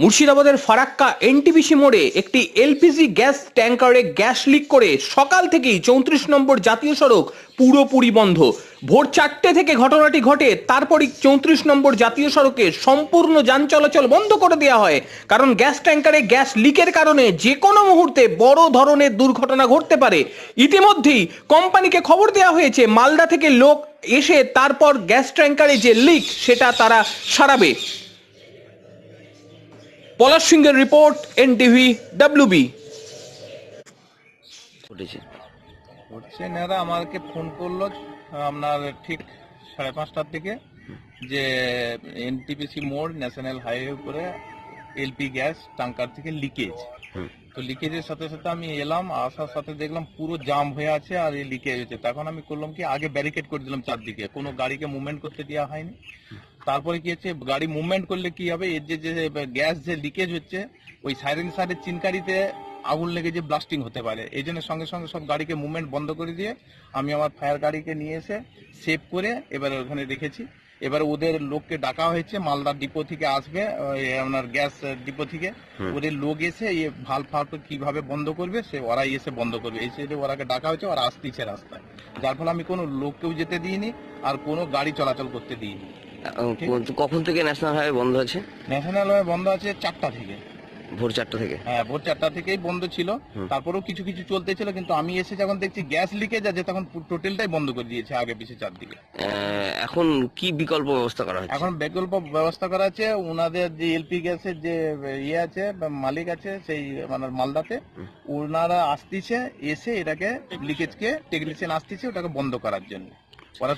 মুর্শিদাবাদের ফারাক্কা এনটিপিসি মোড়ে একটি এলপিজি গ্যাস ট্যাঙ্কারে গ্যাস লিক করে সকাল থেকেই চৌত্রিশ নম্বর জাতীয় সড়ক পুরোপুরি বন্ধ। ভোর চারটে থেকে ঘটনাটি ঘটে, তারপরই চৌত্রিশ নম্বর জাতীয় সড়কে সম্পূর্ণ যান চলাচল বন্ধ করে দেওয়া হয়। কারণ গ্যাস ট্যাঙ্কারে গ্যাস লিকের কারণে যে কোনো মুহূর্তে বড় ধরনের দুর্ঘটনা ঘটতে পারে। ইতিমধ্যেই কোম্পানিকে খবর দেওয়া হয়েছে, মালদা থেকে লোক এসে তারপর গ্যাস ট্যাঙ্কারে যে লিক, সেটা তারা সারাবে। পলাশ সিংহের রিপোর্ট এনটিভি ডাব্লিউবি হচ্ছে এনারা আমাকে ফোন করল আপনার ঠিক সাড়ে পাঁচটার দিকে যে এনটিপিসি মোড় ন্যাশনাল হাইওয়ে উপরে এলপি গ্যাস ট্যাঙ্কার থেকে লিকেজ। তো লিকেজের সাথে সাথে আমি এলাম আসার সাথে দেখলাম পুরো জাম হয়ে আছে আর এই লিকেজ হয়েছে তখন আমি করলাম কি আগে ব্যারিকেড করে দিলাম চারদিকে। কোনো গাড়িকে মুভমেন্ট করতে দেওয়া হয়নি। তারপরে কি হচ্ছে? গাড়ি মুভমেন্ট করলে কি হবে? এর যে যে গ্যাস যে লিকেজ হচ্ছে ওই সাইরেন সারের চিনকারিতে আগুন লেগে যে ব্লাস্টিং হতে পারে। এই জন্য সঙ্গে সঙ্গে সব গাড়িকে মুভমেন্ট বন্ধ করে দিয়ে আমি আমার ফায়ার গাড়িকে নিয়ে এসে সেভ করে এবারে ওখানে রেখেছি। এবার ওদের লোককে ডাকা হয়েছে মালদা ডিপো থেকে আসবে আপনার গ্যাস ডিপো থেকে। ওদের লোক এসে এই ভালো ফাল কীভাবে বন্ধ করবে সে ওরাই এসে বন্ধ করবে। এসে ওরাকে ডাকা হয়েছে ওরা আসতেছে রাস্তায়। যার ফলে আমি কোনো লোককেও যেতে দিইনি আর কোনো গাড়ি চলাচল করতে দিইনি। কখন থেকে ন্যাশনাল হাইওয়ে বন্ধ আছে? ন্যাশনাল হাইওয়ে বন্ধ আছে চারটা থেকে। ভোর চারটা থেকে? হ্যাঁ ভোর চারটা থেকেই বন্ধ ছিল। তারপরেও কিছু কিছু চলতে ছিল কিন্তু আমি এসে যখন দেখছি গ্যাস লিকেজ আছে তখন টোটালটাই বন্ধ করে দিয়েছে আগে পিছিয়ে চারদিকে। এখন কি বিকল্প ব্যবস্থা করা হচ্ছে? এখন বিকল্প ব্যবস্থা করা আছে ওনাদের যে এলপি গ্যাসের যে ইয়ে আছে মালিক আছে সেই মানে মালদাতে ওনারা আসতেছে এসে এটাকে লিকেজকে টেকনিশিয়ান আসতেছে ওটাকে বন্ধ করার জন্য। ওরা